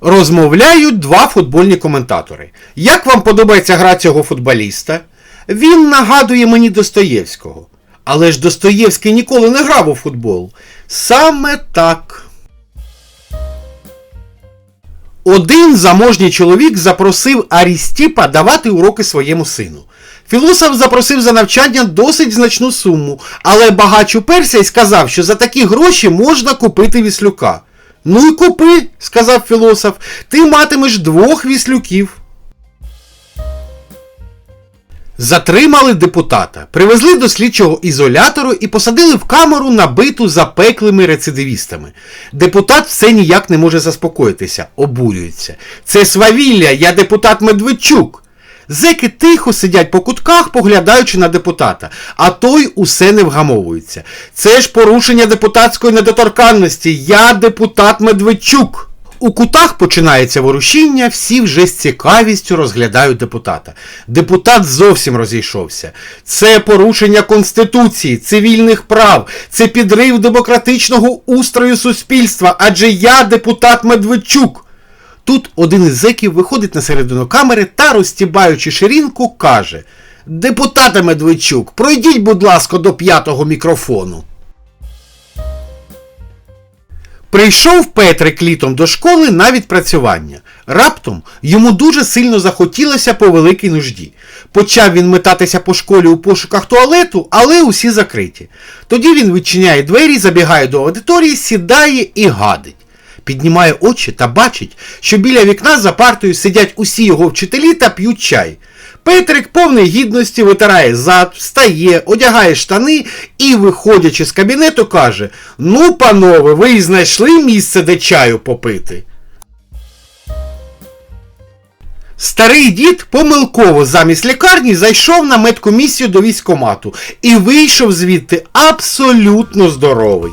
Розмовляють два футбольні коментатори. Як вам подобається гра цього футболіста? Він нагадує мені Достоєвського. Але ж Достоєвський ніколи не грав у футбол. Саме так. Один заможній чоловік запросив Арістіпа давати уроки своєму сину. Філософ запросив за навчання досить значну суму, але багач уперся і сказав, що за такі гроші можна купити віслюка. Ну і купи, сказав філософ, ти матимеш двох віслюків. Затримали депутата, привезли до слідчого ізолятору і посадили в камеру, набиту запеклими рецидивістами. Депутат все ніяк не може заспокоїтися, обурюється. Це свавілля, я депутат Медведчук. Зеки тихо сидять по кутках, поглядаючи на депутата, а той усе не вгамовується. Це ж порушення депутатської недоторканності. Я депутат Медведчук. У кутах починається ворушіння, всі вже з цікавістю розглядають депутата. Депутат зовсім розійшовся. Це порушення Конституції, цивільних прав, це підрив демократичного устрою суспільства, адже я депутат Медведчук. Тут один із зеків виходить на середину камери та, розтібаючи ширинку, каже: Депутате Медведчук, пройдіть, будь ласка, до п'ятого мікрофону. Прийшов Петрик літом до школи на відпрацювання. Раптом йому дуже сильно захотілося по великій нужді. Почав він метатися по школі у пошуках туалету, але усі закриті. Тоді він відчиняє двері, забігає до аудиторії, сідає і гадить. Піднімає очі та бачить, що біля вікна за партою сидять усі його вчителі та п'ють чай. Петрик повний гідності витирає зад, встає, одягає штани і, виходячи з кабінету, каже: Ну, панове, ви й знайшли місце, де чаю попити. Старий дід помилково замість лікарні зайшов на медкомісію до військомату і вийшов звідти абсолютно здоровий.